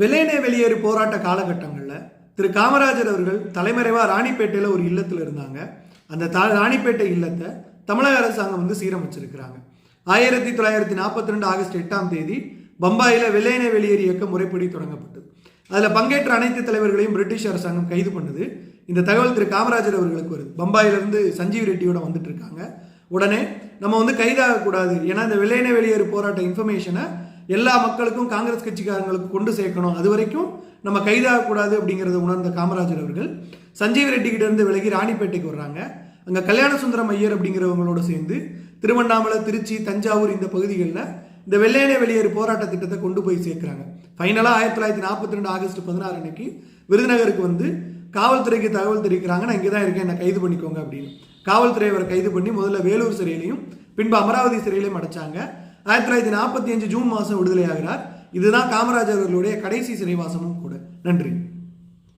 வெள்ளையனே வெளியேறு போராட்ட காலகட்டங்களில் திரு காமராஜர் அவர்கள் தலைமறைவாக ராணிப்பேட்டையில் ஒரு இல்லத்தில் இருந்தாங்க. அந்த தா ராணிப்பேட்டை இல்லத்தை தமிழக அரசாங்கம் வந்து சீரமைச்சிருக்கிறாங்க. ஆயிரத்தி தொள்ளாயிரத்தி நாற்பத்தி ரெண்டு ஆகஸ்ட் எட்டாம் தேதி பம்பாயில் வெள்ளையனே வெளியேறு இயக்கம் முறைப்படி தொடங்கப்பட்டது. அதில் பங்கேற்ற அனைத்து தலைவர்களையும் பிரிட்டிஷ் அரசாங்கம் கைது பண்ணுது. இந்த தகவல் திரு காமராஜர் அவர்களுக்கு வருது. பம்பாயிலிருந்து சஞ்சீவ் ரெட்டியோட வந்துட்டு இருக்காங்க. உடனே நம்ம வந்து கைதாகக்கூடாது. ஏன்னா இந்த வெள்ளையனே வெளியேறு போராட்ட இன்ஃபர்மேஷனை எல்லா மக்களுக்கும் காங்கிரஸ் கட்சிக்காரங்களுக்கு கொண்டு சேர்க்கணும். அது வரைக்கும் நம்ம கைதாகக்கூடாது அப்படிங்கிறத உணர்ந்த காமராஜர் அவர்கள் சஞ்சீவ் ரெட்டி கிட்ட இருந்து விலகி ராணிப்பேட்டைக்கு வர்றாங்க. அங்கே கல்யாண சுந்தரம் ஐயர் அப்படிங்கிறவங்களோட சேர்ந்து திருவண்ணாமலை திருச்சி தஞ்சாவூர் இந்த பகுதிகளில் இந்த வெள்ளையனே வெளியேறு போராட்ட திட்டத்தை கொண்டு போய் சேர்க்குறாங்க. ஃபைனலாக ஆயிரத்தி தொள்ளாயிரத்தி நாற்பத்தி ரெண்டு ஆகஸ்ட் பதினாறு அன்னைக்கு விருதுநகருக்கு வந்து காவல்துறைக்கு தகவல் தெரிவிக்கிறாங்க. நான் இங்கே தான் இருக்கேன். என்னை கைது பண்ணிக்கோங்க அப்படின்னு. காவல்துறை அவரை கைது பண்ணி முதல்ல வேலூர் சிறையிலையும் பின்பு அமராவதி சிறையிலையும் அடைச்சாங்க. ஆயிரத்தி தொள்ளாயிரத்தி நாற்பத்தி அஞ்சு ஜூன் மாதம் விடுதலை ஆகிறார் இதுதான் காமராஜர் அவர்களுடைய கடைசி சிறைவாசமும் கூட. நன்றி.